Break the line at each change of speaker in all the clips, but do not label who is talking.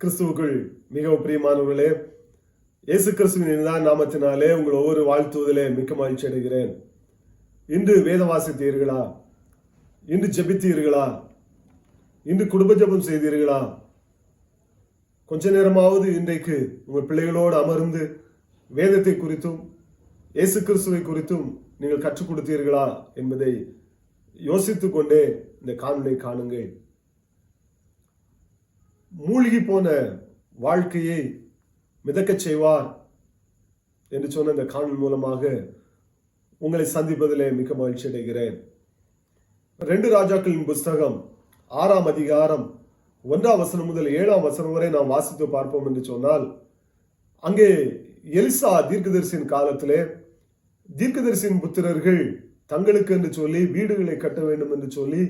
கிறிஸ்துவுக்குள் மிக பிரியமானவர்களே இயேசு கிறிஸ்துவின் தான் நாமத்தினாலே உங்கள் ஒவ்வொரு வாழ்த்துவதிலே மிக்க மகிழ்ச்சி அடைகிறேன். இன்று வேத வாசித்தீர்களா? இன்று ஜெபித்தீர்களா? இன்று குடும்ப ஜெபம் செய்தீர்களா? கொஞ்ச நேரமாவது இன்றைக்கு உங்கள் பிள்ளைகளோடு அமர்ந்து வேதத்தை குறித்தும் இயேசு கிறிஸ்துவை குறித்தும் நீங்கள் கற்றுக் கொடுத்தீர்களா என்பதை யோசித்துக்கொண்டே இந்த காணொலியை காணுங்கள். மூழ்கி போன வாழ்க்கையை மிதக்கச் செய்வார் என்று சொன்ன இந்த காணல் மூலமாக உங்களை சந்திப்பதிலே மிக மகிழ்ச்சி அடைகிறேன். ரெண்டு ராஜாக்களின் புஸ்தகம் ஆறாம் அதிகாரம் ஒன்றாம் வசனம் முதல் ஏழாம் வசனம் வரை நாம் வாசித்து பார்ப்போம் என்று சொன்னால் அங்கே எலிசா தீர்க்கதரிசியின் காலத்திலே தீர்க்கதரிசியின் புத்திரர்கள் தங்களுக்கு என்று சொல்லி வீடுகளை கட்ட வேண்டும் என்று சொல்லி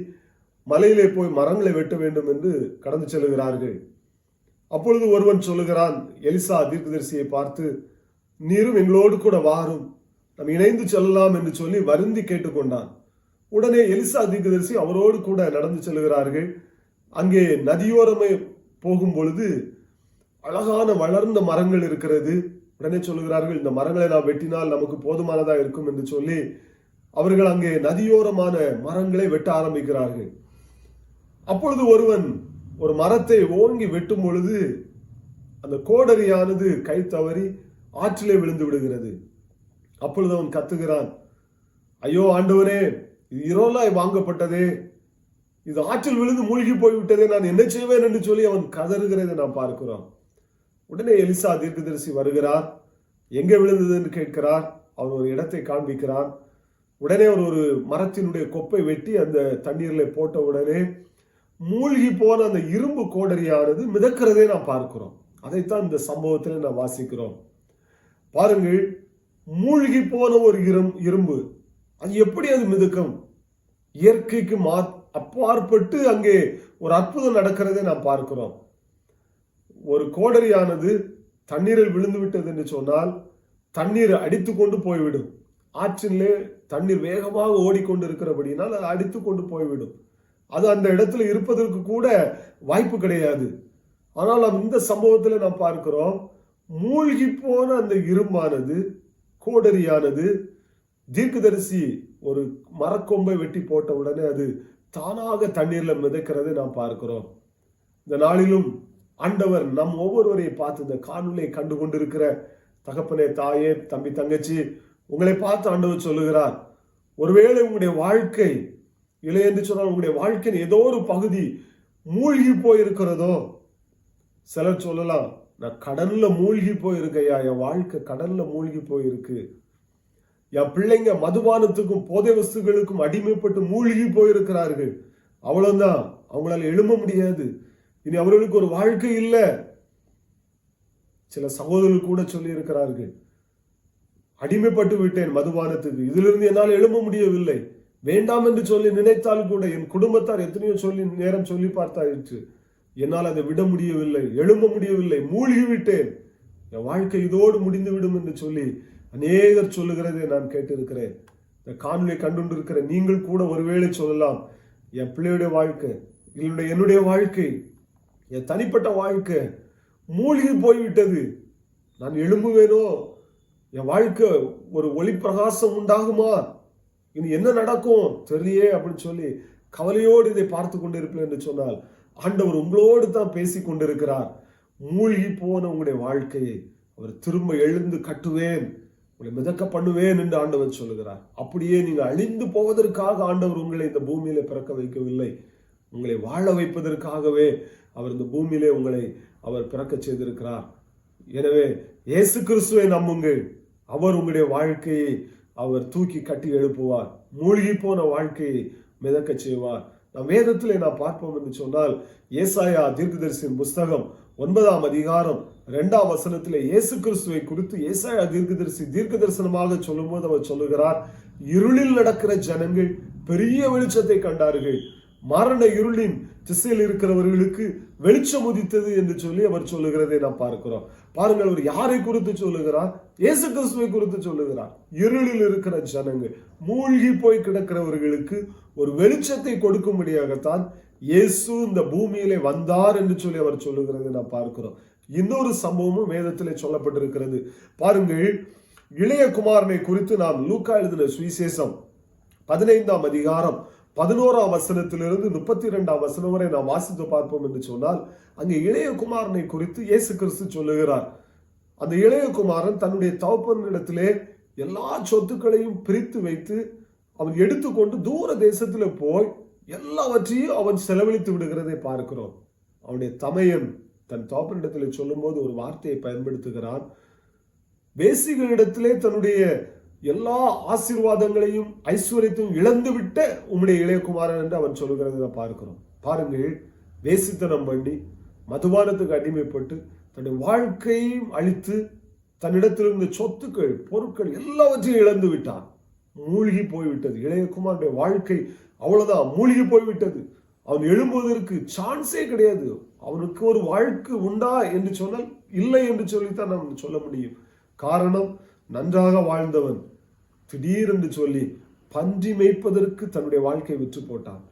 மலையிலே போய் மரங்களை வெட்ட வேண்டும் என்று கடந்து செல்கிறார்கள். அப்பொழுது ஒருவன் சொல்லுகிறான் எலிசா தீர்க்கதரிசியை பார்த்து நீரும் எங்களோடு கூட வாரும். நாம் இணைந்து செல்லலாம் என்று சொல்லி வருந்தி கேட்டுக்கொண்டான். உடனே எலிசா தீர்க்கதரிசி அவரோடு கூட நடந்து செல்கிறார்கள். அங்கே நதியோரமே போகும் பொழுது அழகான வளர்ந்த மரங்கள் இருக்கிறது. உடனே சொல்லுகிறார்கள் இந்த மரங்களை நாம் வெட்டினால் நமக்கு போதுமானதாக இருக்கும் என்று சொல்லி அவர்கள் அங்கே நதியோரமான மரங்களை வெட்ட ஆரம்பிக்கிறார்கள். அப்பொழுது ஒருவன் ஒரு மரத்தை ஓங்கி வெட்டும் பொழுது அந்த கோடரியானது கை தவறி ஆற்றிலே விழுந்து விடுகிறது. அப்பொழுது அவன் கத்துகிறான் ஐயோ ஆண்டவரே இது இரவலாய் வாங்கப்பட்டதே. இது ஆற்றில் விழுந்து மூழ்கி போய்விட்டதே. நான் என்ன செய்வேன்? என்று சொல்லி அவன் கதறுகிறதை நாம் பார்க்கிறோம். உடனே எலிசா தீர்க்கதரிசி வருகிறார். எங்கே விழுந்தது? என்று கேட்கிறார். அவர் ஒரு இடத்தை காண்பிக்கிறார் உடனே அவர் ஒரு மரத்தினுடைய கொப்பை வெட்டி அந்த தண்ணீரில் போட்ட உடனே மூழ்கி போன அந்த இரும்பு கோடரியானது மிதக்கிறதே நாம் பார்க்கிறோம். அதைத்தான் இந்த சம்பவத்தில் நாம் வாசிக்கிறோம். பாருங்கள் மூழ்கி போன ஒரு இரும் இரும்பு. அது எப்படி அது மிதக்கும்? இயற்கைக்கு மா அப்பாற்பட்டு அங்கே ஒரு அற்புதம் நடக்கிறதை நாம் பார்க்கிறோம். ஒரு கோடரியானது தண்ணீரில் விழுந்து விட்டது என்று சொன்னால் தண்ணீர் அடித்து கொண்டு போய்விடும். ஆற்றிலே தண்ணீர் வேகமாக ஓடிக்கொண்டு இருக்கிறபடினால் அது அடித்து கொண்டு போய்விடும். அது அந்த இடத்துல இருப்பதற்கு கூட வாய்ப்பு கிடையாது. ஆனால் இந்த சம்பவத்தில் நாம் பார்க்கிறோம் மூழ்கி போன அந்த இரும்பானது கோடரியானது தீர்க்கதரிசி ஒரு மரக்கொம்பை வெட்டி போட்ட உடனே அது தானாக தண்ணீரில் மிதக்கிறதை நாம் பார்க்கிறோம். இந்த நாளிலும் ஆண்டவர் நம் ஒவ்வொருவரையும் பார்த்து இந்த காணொலியை கண்டு கொண்டிருக்கிற தகப்பனே தாயே தம்பி தங்கச்சி உங்களை பார்த்து ஆண்டவர் சொல்லுகிறார் ஒருவேளை உங்களுடைய வாழ்க்கை இல்லை என்று சொன்னால் உங்களுடைய வாழ்க்கையின் ஏதோ ஒரு பகுதி மூழ்கி போயிருக்கிறதோ? சிலர் சொல்லலாம் நான் கடல்ல மூழ்கி போயிருக்கையா? என் வாழ்க்கை கடல்ல மூழ்கி போயிருக்கு. என் பிள்ளைங்க மதுபானத்துக்கும் போதை வஸ்துகளுக்கும் அடிமைப்பட்டு மூழ்கி போயிருக்கிறார்கள். அவ்வளவுதான். அவங்களால எழும்ப முடியாது. இனி அவர்களுக்கு ஒரு வாழ்க்கை இல்லை. சில சகோதரர்கள் கூட சொல்லி இருக்கிறார்கள் அடிமைப்பட்டு விட்டேன் மதுபானத்துக்கு. இதிலிருந்து என்னால் எழும்ப முடியவில்லை. வேண்டாம் என்று சொல்லி நினைத்தால் கூட என் குடும்பத்தார் எத்தனையோ சொல்லி நேரம் சொல்லி பார்த்தாயிற்று. என்னால் அதை விட முடியவில்லை எழும்ப முடியவில்லை மூழ்கி விட்டேன் என் வாழ்க்கை இதோடு முடிந்து விடும் என்று சொல்லி அநேகர் சொல்லுகிறதை நான் கேட்டிருக்கிறேன். இந்த காணொலியை கண்டுண்டிருக்கிற நீங்கள் கூட ஒருவேளை சொல்லலாம் என் பிள்ளையுடைய வாழ்க்கை என்னுடைய என்னுடைய வாழ்க்கை என் தனிப்பட்ட வாழ்க்கை மூழ்கி போய்விட்டது. நான் எழும்புவேனோ? என் வாழ்க்கை ஒரு ஒளி பிரகாசம் உண்டாகுமா? இனி என்ன நடக்கும்? தெரியலையே அப்படின்னு சொல்லி கவலையோடு இதை பார்த்து கொண்டிருப்பேன் என்று சொன்னால் ஆண்டவர் உங்களோடு தான் பேசி கொண்டிருக்கிறார். மூழ்கி போன உங்களுடைய வாழ்க்கையை அவர் திரும்ப எழுந்து கட்டுவேன் உங்களை மிதக்க பண்ணுவேன் என்று ஆண்டவர் சொல்லுகிறார். அப்படியே நீங்கள் அழிந்து போவதற்காக ஆண்டவர் உங்களை இந்த பூமியில பிறக்க வைக்கவில்லை. உங்களை வாழ வைப்பதற்காகவே அவர் இந்த பூமியிலே உங்களை அவர் பிறக்க செய்திருக்கிறார். எனவே இயேசு கிறிஸ்துவை நம்புங்கள். அவர் உங்களுடைய வாழ்க்கையை அவர் தூக்கி கட்டி எழுப்புவார். மூழ்கி போன வாழ்க்கையை மிதக்க செய்வார். நம் வேதத்திலே நாம் பார்ப்போம் என்று சொன்னால் ஏசாயா தீர்க்கதரிசியின் புஸ்தகம் ஒன்பதாம் அதிகாரம் இரண்டாம் வசனத்திலே இயேசு கிறிஸ்துவை குறித்து ஏசாயா தீர்க்கதரிசி தீர்க்க தரிசனமாக சொல்லும்போது அவர் சொல்லுகிறார் இருளில் நடக்கிற ஜனங்கள் பெரிய வெளிச்சத்தை கண்டார்கள். மரண இருளின் திசையில் இருக்கிறவர்களுக்கு வெளிச்சம் உதித்தது என்று சொல்லி அவர் சொல்லுகிறதை நாம் பார்க்கிறோம். பாருங்கள் அவர் யாரை குறித்து சொல்லுகிறார்? இயேசு கிறிஸ்துவை குறித்து சொல்லுகிறார். இருளில் இருக்கிற ஜனங்கள் மூழ்கி போய் கிடக்கிறவர்களுக்கு ஒரு வெளிச்சத்தை கொடுக்கும்படியாகத்தான் இயேசு இந்த பூமியிலே வந்தார் என்று சொல்லி அவர் சொல்லுகிறது நாம் பார்க்கிறோம். இன்னொரு சம்பவமும் வேதத்திலே சொல்லப்பட்டிருக்கிறது. பாருங்கள் இளைய குமாரனை குறித்து நாம் லூக்கா எழுதின சுவிசேஷம் பதினைந்தாம் அதிகாரம் பதினோராம் வசனத்திலிருந்து முப்பத்தி இரண்டாம் வசனம் வரை நாம் வாசித்து பார்ப்போம் என்று சொன்னால் அங்கே இளையகுமாரனை குறித்து இயேசு கிறிஸ்து சொல்லுகிறார். அந்த இளையகுமாரன் தன்னுடைய தகப்பனிடத்திலே எல்லா சொத்துக்களையும் பிரித்து வைத்து அவன் எடுத்துக்கொண்டு தூர தேசத்தில் போய் எல்லாவற்றையும் அவன் செலவழித்து விடுகிறதை பார்க்கிறோம். அவனுடைய தமையன் தன் தோப்பனிடத்தில் சொல்லும்போது ஒரு வார்த்தையை பயன்படுத்துகிறான். வேசிகளிடத்திலே தன்னுடைய எல்லா ஆசீர்வாதங்களையும் ஐஸ்வர்யத்தையும் இழந்து விட்ட உம்முடைய இளையகுமாரன் என்று அவன் சொல்கிறத பார்க்கிறோம். பாருங்கள் வேசித்தனம் பண்ணி மதுபானத்துக்கு அடிமைப்பட்டு தன்னுடைய வாழ்க்கையும் அழித்து தன்னிடத்தில் இருந்த சொத்துக்கள் பொருட்கள் எல்லாவற்றையும் இழந்து விட்டான். மூழ்கி போய்விட்டது. இளையகுமாருடைய வாழ்க்கை அவ்வளோதான் மூழ்கி போய்விட்டது. அவன் எழும்புவதற்கு சான்ஸே கிடையாது. அவனுக்கு ஒரு வாழ்க்கை உண்டா என்று சொன்னால் இல்லை என்று சொல்லித்தான் நாம் சொல்ல முடியும். காரணம் நன்றாக வாழ்ந்தவன். திடீரென்று சொல்லி பன்றி மேய்ப்பதற்கு தன்னுடைய வாழ்க்கையை விற்று போட்டான்.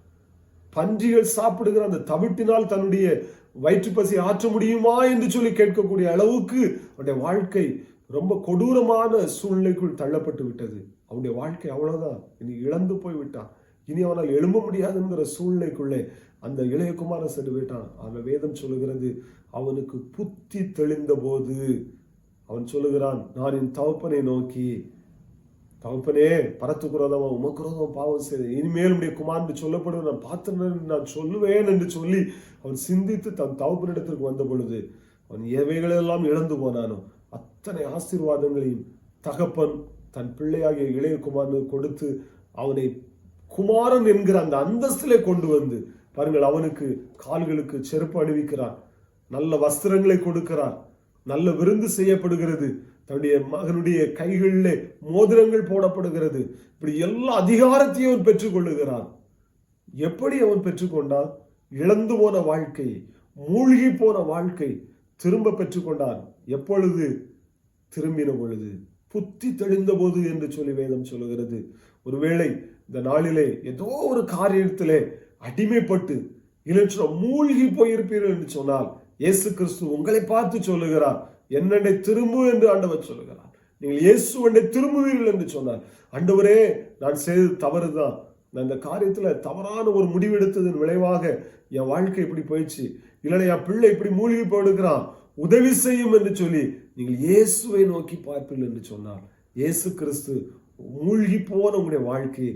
பன்றிகள் சாப்பிடுகிற அந்த தவிட்டினால் தன்னுடைய வயிற்றுப்பசி ஆற்ற முடியுமா என்று சொல்லி கேட்கக்கூடிய அளவுக்கு அவனுடைய வாழ்க்கை ரொம்ப கொடூரமான சூழ்நிலைக்குள் தள்ளப்பட்டு விட்டது. அவனுடைய வாழ்க்கை அவ்வளவுதான். இனி இழந்து போய் விட்டான். இனி அவனால் எழும்ப முடியாதுங்கிற சூழ்நிலைக்குள்ளே அந்த இளையகுமாரன் சென்று விட்டான் அந்த வேதம் சொல்லுகிறது அவனுக்கு புத்தி தெளிந்த போது அவன் சொல்லுகிறான் நான் என் தகப்பனை நோக்கி தகப்பனே பரத்து குரோதமா பாவம் செய்து இனிமேல் உடைய குமார்ந்து சொல்லப்படுவது நான் பார்த்தேன் நான் சொல்லுவேன் என்று சொல்லி அவன் சிந்தித்து தன் தகப்பனிடத்திற்கு வந்த பொழுது அவன் எவைகளெல்லாம் இழந்து போனானோ அத்தனை ஆசீர்வாதங்களையும் தகப்பன் தன் பிள்ளையாகிய இளைய குமாரனு கொடுத்து அவனை குமாரன் என்கிற அந்த அந்தஸ்திலே கொண்டு வந்து பாருங்கள் அவனுக்கு கால்களுக்கு செருப்பு அணிவிக்கிறார் நல்ல வஸ்திரங்களை கொடுக்கிறார் நல்ல விருந்து செய்யப்படுகிறது. தன்னுடைய மகனுடைய கைகளிலே மோதிரங்கள் போடப்படுகிறது. இப்படி எல்லா அதிகாரத்தையும் அவன் பெற்றுக்கொள்ளுகிறான் எப்படி அவன் பெற்றுக்கொண்டான் இழந்து போன வாழ்க்கை மூழ்கி போன வாழ்க்கை திரும்ப பெற்றுக்கொண்டான் எப்பொழுது? திரும்பின பொழுது. புத்தி தெளிந்த போது என்று சொல்லி வேதம் சொல்லுகிறது. ஒருவேளை இந்த நாளிலே ஏதோ ஒரு காரியத்திலே அடிமைப்பட்டு இல்லை மூழ்கி போயிருப்பீர்கள் என்று சொன்னால் இயேசு கிறிஸ்து உங்களை பார்த்து சொல்லுகிறார். என்னென்னை திரும்பு என்று ஆண்டவர் சொல்லுகிறார். நீங்கள் இயேசு என்னை திரும்புவீர்கள் என்று சொன்னார். ஆண்டவரே நான் செய்தது தவறுதான். நான் இந்த காரியத்தில் தவறான ஒரு முடிவெடுத்ததன் விளைவாக என் வாழ்க்கை இப்படி போயிடுச்சு. இல்லைன்னா என் பிள்ளை இப்படி மூழ்கி போடுகிறான் உதவி செய்யும் என்று சொல்லி நீங்கள் இயேசுவை நோக்கி பார்ப்பீர்கள் என்று சொன்னார். இயேசு கிறிஸ்து மூழ்கி போன உங்களுடைய வாழ்க்கையை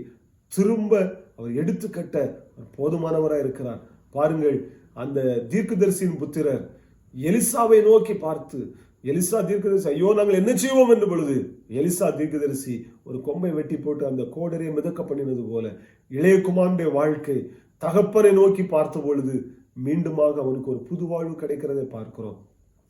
திரும்ப அவர் எடுத்துக்கட்ட போதுமானவராக இருக்கிறார். பாருங்கள் அந்த தீர்க்கதரிசியின் புத்திரர் எலிசாவை நோக்கி பார்த்து எலிசா தீர்க்கதரிசி ஐயோ நாங்கள் என்ன செய்வோம்? என்று பொழுது எலிசா தீர்க்கதரிசி ஒரு கொம்பை வெட்டி போட்டு அந்த கோடரையை மிதக்க பண்ணினது போல இளையகுமாருடைய வாழ்க்கை தகப்பனை நோக்கி பார்த்த பொழுது மீண்டுமாக அவனுக்கு ஒரு புது வாழ்வு கிடைக்கிறதை பார்க்கிறோம்.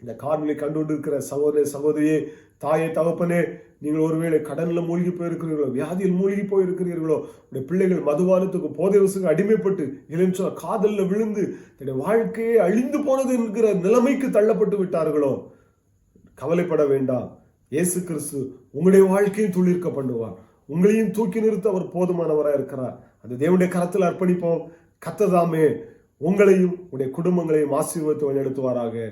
இந்த காணொலி கண்டுகொண்டிருக்கிற சகோதர சகோதரியே தாயே தகப்பனே நீங்கள் ஒருவேளை கடலில் மூழ்கி போயிருக்கிறீர்களோ வியாதியில் மூழ்கி போயிருக்கிறீர்களோ உடைய பிள்ளைகள் மதுவானத்துக்கு போதை அடிமைப்பட்டு இல்லைன்னு காதலில் விழுந்து தன்னுடைய வாழ்க்கையே அழிந்து போனது என்கிற நிலைமைக்கு தள்ளப்பட்டு விட்டார்களோ? கவலைப்பட வேண்டாம். இயேசு கிறிஸ்து உங்களுடைய வாழ்க்கையும் துளிர்க்க பண்ணுவார். உங்களையும் தூக்கி நிறுத்த அவர் போதுமானவராக இருக்கிறார். அந்த தேவனுடைய கரத்தில் அர்ப்பணிப்போம். கத்ததாமே உங்களையும் உடைய குடும்பங்களையும் ஆசீர்வத்தை வழிநடத்துவாராக.